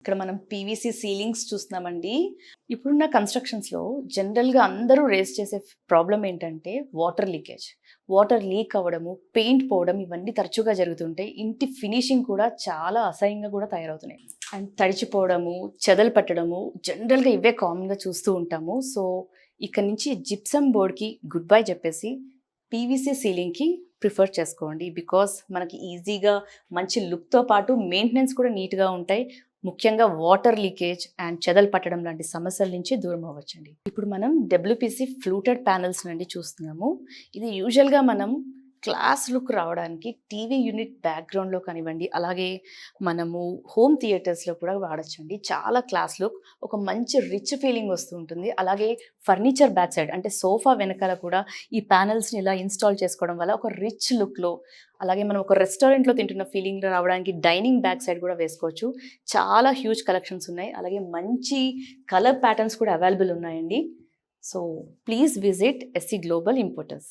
ఇక్కడ మనం PVC ceilings చూస్తున్నామండి. ఇప్పుడున్న కన్స్ట్రక్షన్స్లో జనరల్గా అందరూ రేస్ చేసే ప్రాబ్లం ఏంటంటే వాటర్ లీకేజ్ వాటర్ లీక్ అవ్వడము పెయింట్ పోవడం ఇవన్నీ తరచుగా జరుగుతుంటాయి ఇంటి ఫినిషింగ్ కూడా చాలా అసహ్యంగా కూడా తయారవుతున్నాయి. అండ్ తడిచిపోవడము చెదలు పట్టడము జనరల్గా ఇవే కామన్గా చూస్తూ ఉంటాము. సో ఇక్కడ నుంచి జిప్సమ్ బోర్డ్కి గుడ్ బై చెప్పేసి పీవీసీ సీలింగ్కి ప్రిఫర్ చేసుకోండి. బికాస్ మనకి ఈజీగా మంచి లుక్తో పాటు మెయింటెనెన్స్ కూడా నీట్గా ఉంటాయి. ముఖ్యంగా వాటర్ లీకేజ్ అండ్ చెదలు పట్టడం లాంటి సమస్యల నుంచి దూరం అవ్వచ్చండి. ఇప్పుడు మనం డబ్ల్యూపీసీ ఫ్లూటెడ్ ప్యానల్స్ నుండి చూస్తున్నాము. ఇది యూజువల్గా మనం క్లాస్ లుక్ రావడానికి టీవీ యూనిట్ బ్యాక్గ్రౌండ్లో కానివ్వండి అలాగే మనము హోమ్ థియేటర్స్లో కూడా వాడచ్చండి. చాలా క్లాస్ లుక్ ఒక మంచి రిచ్ ఫీలింగ్ వస్తూ ఉంటుంది. అలాగే ఫర్నిచర్ బ్యాక్ సైడ్ అంటే సోఫా వెనకాల కూడా ఈ ప్యానల్స్ని ఇలా ఇన్స్టాల్ చేసుకోవడం వల్ల ఒక రిచ్ లుక్లో అలాగే మనం ఒక రెస్టారెంట్లో తింటున్న ఫీలింగ్ రావడానికి డైనింగ్ బ్యాక్ సైడ్ కూడా వేసుకోవచ్చు. చాలా హ్యూజ్ కలెక్షన్స్ ఉన్నాయి. అలాగే మంచి కలర్ ప్యాటర్న్స్ కూడా అవైలబుల్ ఉన్నాయండి. So please visit SC global importers.